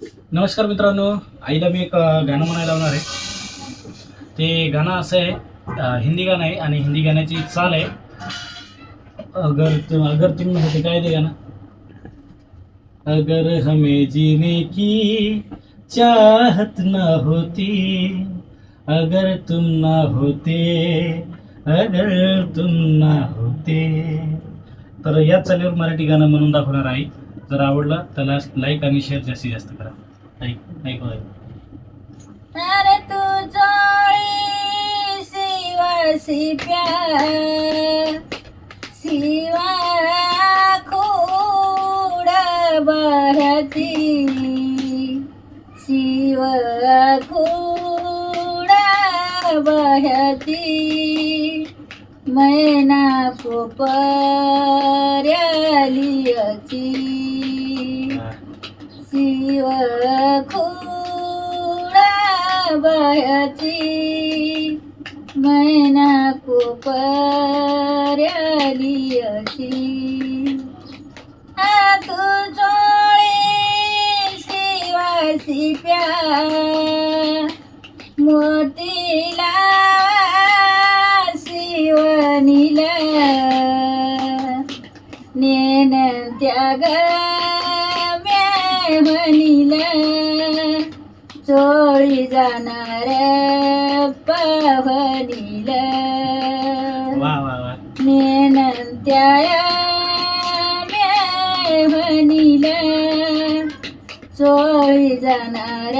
नमस्कार मित्रांनो. आईला मी एक गाणं म्हणायला लावणार आहे. ते गाणं असं आहे हिंदी गाणं आहे आणि हिंदी गाण्याची चाल आहे. अगर तुम अगर तुम होते काय ते गाणं? अगर हमें जीने की चाहत न होती अगर तुम ना होते अगर तुम ना होते. तर याच चालीवर मराठी गाणं म्हणून दाखवणार आहे. जर आवडलं त्याला लाईक आणि शेअर जास्तीत जास्त करा. ऐक ऐक बघा. अरे तू जोड़ी शिवासी प्यार शिवा खूड बहती शिव खूड बहती मैना को पर्यालियची शिव खुड़ा बहती मैना को अशी. हाथ जोड़े शिवासी प्या. म्हणीला चोळी जाणार पवनीला वा वा वा. नेन त्या म्हणीला चोळी जाणार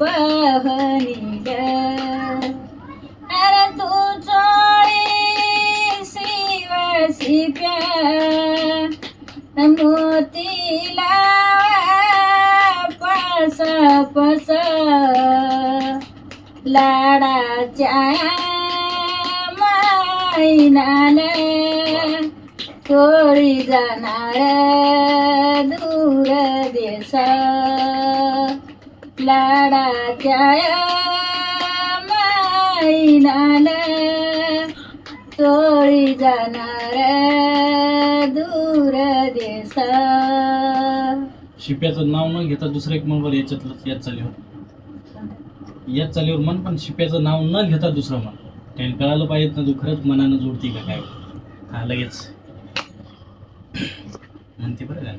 पवनीला अरे तू चोळी शिवासी प्यार मोतीला पस पस. लाडाच्या मैनाला तोळी जाणार दूर देस लाडाच्या मैनाला तोळी जाणार दूर शिप्याचं नाव न घेता दुसरं एक म्हण बरं याच्यातलं याच चालीवर. याच चालीवर मन पण शिप्याचं नाव न घेता दुसरं मन त्यांनी कळालं पाहिजे ना तू खरंच मनानं जोडती का काय? हा लगेच. म्हणते बरं का.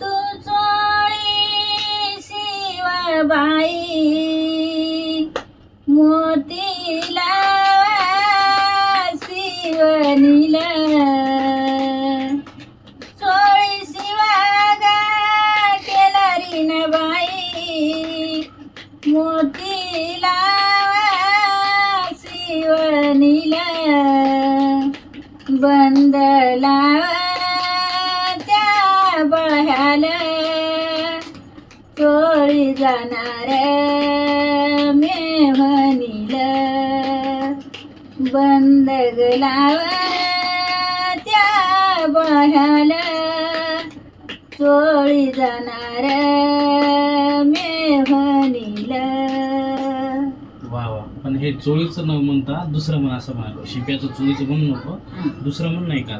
तू चोळी शिवा बाई पनीला बंद लावा त्या बळ्याला चोळी जाणार मेहनीला बंद गलाव त्या बळ्याला चोळी जाणार वा वा. पण हे चोळीचं न म्हणता दुसरं म्हण असं म्हणालो शिप्याचं चोळीचं म्हणू नको. दुसरं म्हण नाही का?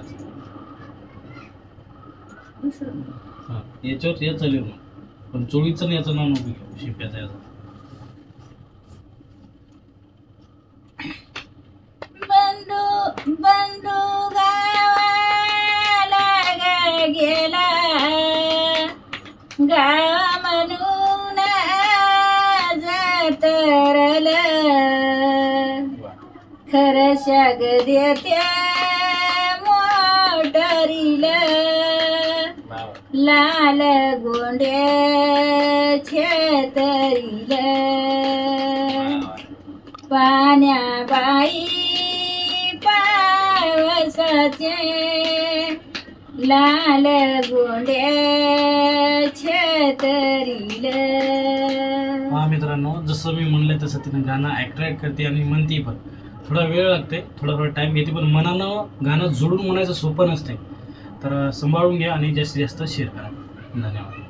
दुसरं हा याच्यावर याच चालीवर म्हण पण चोळीचं याचं नाव नको घेऊ शिप्याचं याचं. गावाला गा गेला. गाव म्हणून जातरल वा खरं शाग देत्या मोटरीला. वा लाल गोंड्या छतरीला पाण्याबाई पावसाचे लाल गोंड्या छतरील मित्रांनो जसं मी म्हणलं तसं तिनं गाणं अट्रॅक्ट करते आणि म्हणते पण. थोडा वेळ लागते थोडा थोडा टाईम घेते पण मनानं गाणं जोडून म्हणायचं सोपं नसते तर सांभाळून घ्या आणि जास्तीत जास्त शेअर करा. धन्यवाद.